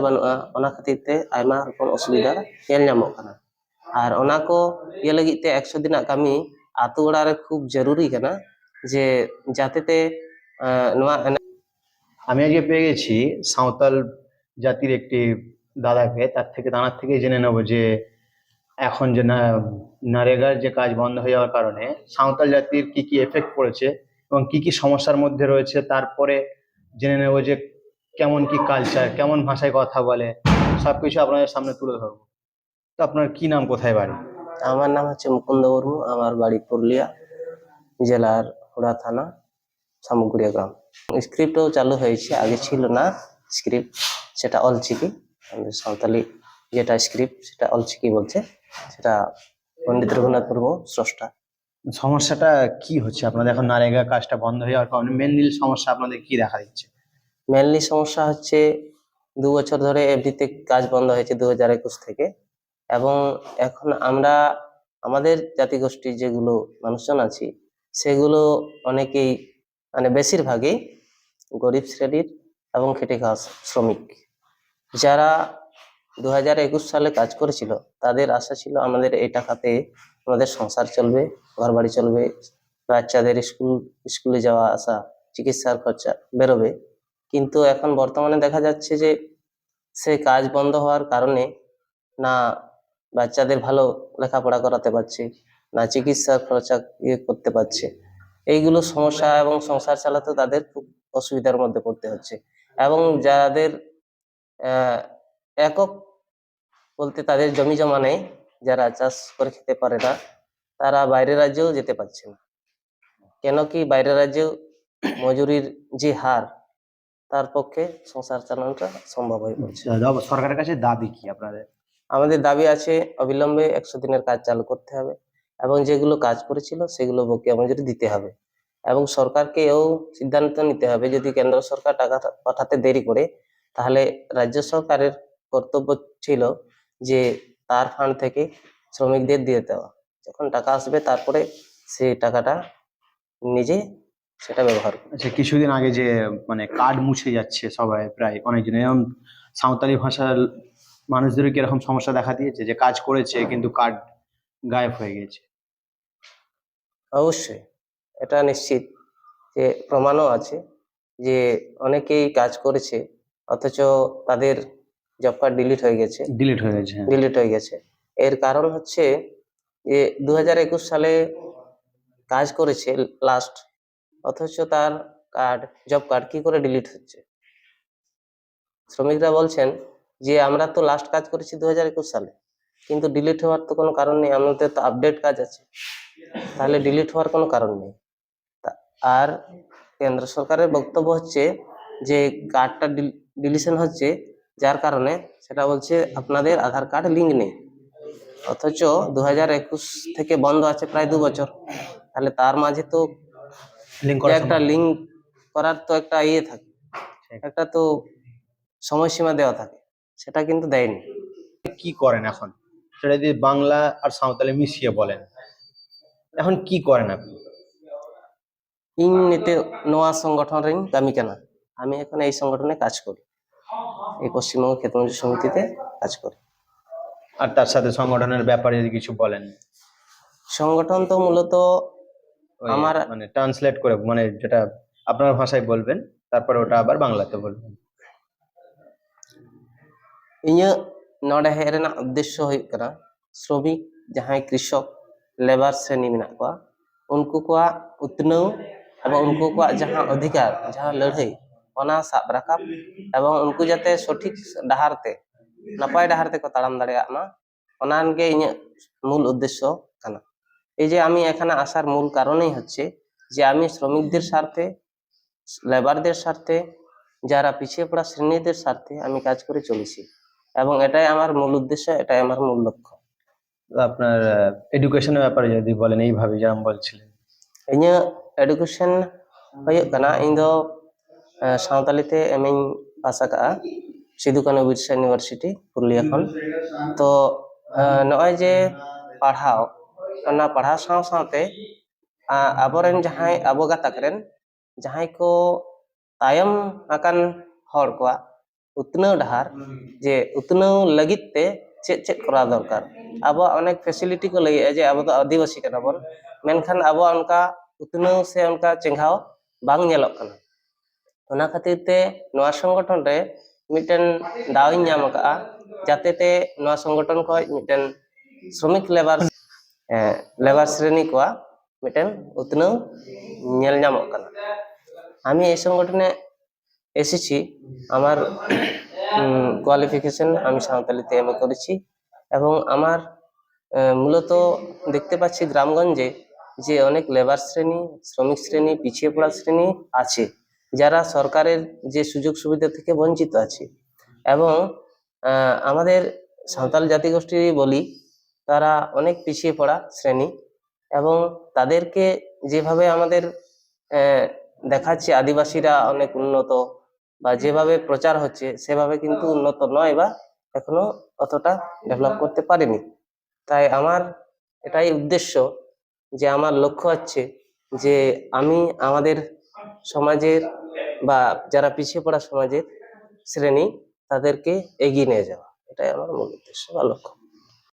ᱵᱟᱹᱱᱩᱜᱼᱟ ᱚᱱᱟ ᱠᱷᱟᱹᱛᱤᱨ ᱛᱮ ᱟᱭᱢᱟ ᱨᱚᱠᱚᱢ ᱚᱥᱩᱵᱤᱫᱷᱟ ᱧᱮᱞ ᱧᱟᱢᱚᱜ ᱠᱟᱱᱟ ᱟᱨ ᱚᱱᱟ ᱠᱚ ᱤᱭᱟᱹ ᱞᱟᱹᱜᱤᱫ ᱛᱮ ᱮᱠᱥᱚ ᱫᱤᱱᱟᱜ ᱠᱟᱹᱢᱤ ᱟᱛᱳ ᱚᱲᱟᱜ ᱨᱮ ᱠᱷᱩᱵ ᱡᱟᱹᱨᱩরি ᱠᱟᱱᱟ ᱡᱮ যাতে তে নোয়া আমি আজকে পেয়ে গেছি সাঁওতাল জাতির একটি দাদাকে তার থেকে তাঁর থেকে জেনে নেব যে এখন যে নারেগার যে কাজ বন্ধ হয়ে যাওয়ার কারণে সাঁওতাল জাতির কি কি এফেক্ট পড়েছে এবং কি কি সমস্যার মধ্যে রয়েছে তারপরে জেনে নেব যে কেমন কি কালচার কেমন ভাষায় কথা বলে সবকিছু আপনাদের সামনে তুলে ধরবো। তো আপনার কি নাম কোথায় বাড়ি? আমার নাম হচ্ছে মুকুন্দ মুর্মু আমার বাড়ি পুরুলিয়া জেলার হুড়া থানা সামুগুড়িয়া গ্রাম। স্ক্রিপ্টও চালু হয়েছে আগে ছিল না স্ক্রিপ্ট সেটা অলচিকি। আমাদের সাঁওতালি যেটা স্ক্রিপ্ট সেটা অলচিকি বলছে সেটা পণ্ডিত রঘুনাথ মুর্মু স্রষ্টা। সমস্যাটা কি হচ্ছে আপনাদের? এখন নারেগা কাজটা বন্ধ হয়ে যাওয়ার কারণে মেন সমস্যা আপনাদের কি দেখা দিচ্ছে? মেনলি সমস্যা হচ্ছে দু বছর ধরে এফডিতে কাজ বন্ধ হয়েছে দু হাজার একুশ থেকে। এবং এখন আমরা, আমাদের জাতিগোষ্ঠীর যেগুলো মানুষজন আছি, সেগুলো অনেকেই মানে বেশিরভাগই গরিব শ্রেণির এবং খেটে খাওয়া শ্রমিক। যারা দু হাজার একুশ সালে কাজ করেছিল, তাদের আশা ছিল আমাদের এই টাকাতে আমাদের সংসার চলবে ঘর বাড়ি চলবে, বাচ্চাদের স্কুল, স্কুলে যাওয়া আসা, চিকিৎসার খরচা বেরোবে। কিন্তু এখন বর্তমানে দেখা যাচ্ছে যে সে কাজ বন্ধ হওয়ার কারণে না বাচ্চাদের ভালো লেখাপড়া করাতে পারছে, না চিকিৎসার খরচা ইয়ে করতে পারছে। এইগুলো সমস্যা এবং সংসার চালাতে তাদের খুব অসুবিধার মধ্যে পড়তে হচ্ছে। এবং যাদের একক বলতে তাদের জমি জমা নেই, যারা চাষ করে খেতে পারে না, তারা বাইরের রাজ্যেও যেতে পারছে না। কেন কি বাইরের রাজ্যেও মজুরির যে হার তার পক্ষে সংসার চালানোটা সম্ভব হয়ে পড়ছে। সরকারের কাছে দাবি কি আপনাদের? আমাদের দাবি আছে অবিলম্বে একশো দিনের কাজ চালু করতে হবে এবং যেগুলো কাজ করেছিল সেগুলো বকেয়া মজুরি দিতে হবে এবং সরকারকে এও সিদ্ধান্ত নিতে হবে যদি কেন্দ্র সরকার টাকা পাঠাতে দেরি করে তাহলে রাজ্য সরকারের কর্তব্য ছিল যে তার ফান্ড থেকে শ্রমিকদের দিয়ে দেওয়া। যখন টাকা আসবে তারপরে সেই টাকাটা নিজে সেটা ব্যবহার করবে আচ্ছা কিছুদিন আগে যে মানে কার্ড মুছে যাচ্ছে সবাই প্রায় অনেকজন এরকম সাঁওতালি ভাষার মানুষদের কি এরকম সমস্যা দেখা দিয়েছে যে কাজ করেছে কিন্তু কার্ড গায়েব হয়ে গেছে অবশ্যই। এটা নিশ্চিত যে প্রমাণও আছে যে অনেকেই কাজ করেছে অথচ তাদের জব কার্ড ডিলিট হয়ে গেছে। ডিলিট হয়ে গেছে হ্যাঁ। ডিলিট হয়ে গেছে। এর কারণ হচ্ছে যে দু হাজার একুশ সালে কাজ করেছে লাস্ট অথচ তার কার্ড জব কার্ড কি করে ডিলিট হচ্ছে? শ্রমিকরা বলছেন যে, আমরা তো লাস্ট কাজ করেছি দু হাজার একুশ সালে, কিন্তু ডিলিট হওয়ার তো কোনো কারণ নেই, আমাদের তো আপডেট কাজ আছে। তাহলে ডিলিট হওয়ার কোনো কারণ নেই। আর কেন্দ্র সরকারের বক্তব্য হচ্ছে যে কার্ডটা ডিলিশন হচ্ছে, যার কারণে সেটা বলছে আপনাদের আধার কার্ড লিঙ্ক নেই। অথচ দু হাজার একুশ থেকে বন্ধ আছে প্রায় দু বছর। তাহলে তার মাঝে তো লিঙ্ক করা একটা লিঙ্ক করার তো একটা ইয়ে থাকে। একটা তো সময়সীমা দেওয়া থাকে। সেটা কিন্তু দেয়নি। কি করেন এখন? সেটা যদি বাংলা আর সাঁওতালি মিশিয়ে বলেন। এখন কি করেন আপনি? ইং নিতে নোয়া সংগঠন রিং দামি কেনা আমি এখন এই সংগঠনে কাজ করি। এই পশ্চিমবঙ্গ ক্ষেতমজুর সমিতিতে কাজ করি। আর তার সাথে সংগঠনের ব্যাপারে কিছু বলেন। সংগঠন তো মূলত আমার মানে ট্রান্সলেট করে মানে যেটা আপনার ভাষায় বলবেন তারপরে ওটা আবার বাংলাতে বলবেন। ইয়া নড়ে হেরেনা উদ্দেশ্য হই করা শ্রমিক যাহাই কৃষক লেবার শ্রেণি মেনা কোয়া উনকু কোয়া উত্তনও এবং উনকু কোয়া যাহা অধিকার যাহা লড়াই অনা সাব রাখাব এবং উনকু যাতে সঠিক ডাহারতে নাপায় ডাহারতে কো তাড়াম দাঁড়িয়া না অনানগে ইয়া মূল উদ্দেশ্য কানা। এই যে আমি এখানে আসার মূল কারণই হচ্ছে যে আমি শ্রমিকদের স্বার্থে লেবারদের স্বার্থে যারা পিছিয়ে পড়া শ্রেণীদের স্বার্থে আমি কাজ করে চলেছি। এবং এটাই আমার মূল উদ্দেশ্য এটাই আমার মূল লক্ষ্য। আপনার এডুকেশনের ব্যাপারে যদি বলেন এইভাবে যেমন বলছিলেন। ইᱧ এডুকেশন হয়ে কানা ইᱧ সাঁওতালিতে এম ইᱧ পাস আকা বিরসা ইউনিভার্সিটি পুরুলিয়া খন। তো নয় যে পাড়াও ᱚᱱᱟ ᱯᱟᱲᱦᱟᱣ ᱥᱟᱶ ᱥᱟᱶᱛᱮ ᱟᱵᱚᱨᱮᱱ ᱡᱟᱦᱟᱸᱭ ᱟᱵᱚ ᱜᱟᱛᱟᱠ ᱨᱮᱱ ᱡᱟᱦᱟᱸᱭ ᱠᱚ ᱛᱟᱭᱚᱢ ᱟᱠᱟᱱ ᱦᱚᱲ ᱠᱚᱣᱟᱜ ᱩᱛᱱᱟᱹᱣ ᱰᱟᱦᱟᱨ ᱡᱮ ᱩᱛᱱᱟᱹᱣ ᱞᱟᱹᱜᱤᱫ ᱛᱮ ᱪᱮᱫ ᱪᱮᱫ ᱠᱚᱨᱟᱣ ᱫᱚᱨᱠᱟর ᱟᱵᱚᱣᱟᱜ অনেক ফেসিলিটি ᱠᱚ ᱞᱟᱹᱭᱮᱜᱼᱟ ᱡᱮ ᱟᱵᱚ ᱫᱚ ᱟᱹᱫᱤᱵᱟᱹᱥᱤ ᱠᱟᱱᱟ ᱵᱚᱱ ᱢᱮᱱᱠᱷᱟᱱ ᱟᱵᱚᱣᱟᱜ ᱚᱱᱠᱟ ᱩᱛᱱᱟᱹᱣ ᱥᱮ ᱚᱱᱠᱟ ᱪᱮᱸᱜᱷᱟᱣ ᱵᱟᱝ ᱧᱮᱞᱚᱜ ᱠᱟᱱᱟ ᱚᱱᱟ ᱠᱷᱟᱹᱛᱤᱨ ᱛᱮ ᱱᱚᱣᱟ ᱥᱚᱝᱜᱚᱴᱷᱚᱱ ᱨᱮ ᱢᱤᱫᱴᱮᱱ ᱫᱟᱣ ᱤᱧ ᱧᱟᱢ ᱟᱠᱟᱫᱼᱟ ᱡᱟᱛᱮ ᱛᱮ ᱱᱚᱣᱟ ᱥᱚᱝᱜᱚᱴᱷᱚᱱ ᱠᱷᱚᱱ ᱢᱤᱫᱴᱮᱱ শ্রমিক লেবার লেবার শ্রেণি ᱠᱚᱣᱟᱜ ᱢᱤᱫᱴᱮᱱ ᱩᱛᱱᱟᱹᱣ আমি এই সংগঠনে এসেছি, আমার কোয়ালিফিকেশন আমি সাঁওতালিতে এম করেছি এবং আমার মূলত দেখতে পাচ্ছি গ্রামগঞ্জে যে অনেক লেবার শ্রেণি, শ্রমিক শ্রেণি, পিছিয়ে পড়া শ্রেণি আছে, যারা সরকারের যে সুযোগ সুবিধা থেকে বঞ্চিত আছে। এবং আমাদের সাঁওতাল জাতিগোষ্ঠী বলি তারা অনেক পিছিয়ে পড়া শ্রেণি এবং তাদেরকে যেভাবে আমাদের দেখাচ্ছে আদিবাসীরা অনেক উন্নত বা যেভাবে প্রচার হচ্ছে সেভাবে কিন্তু উন্নত নয় বা এখনও অতটা ডেভেলপ করতে পারেনি। তাই আমার এটাই উদ্দেশ্য যে আমার লক্ষ্য হচ্ছে যে আমি আমাদের সমাজের বা যারা পিছিয়ে পড়া সমাজের শ্রেণি তাদেরকে এগিয়ে নিয়ে যাওয়া। এটাই আমার মূল উদ্দেশ্য বা লক্ষ্য।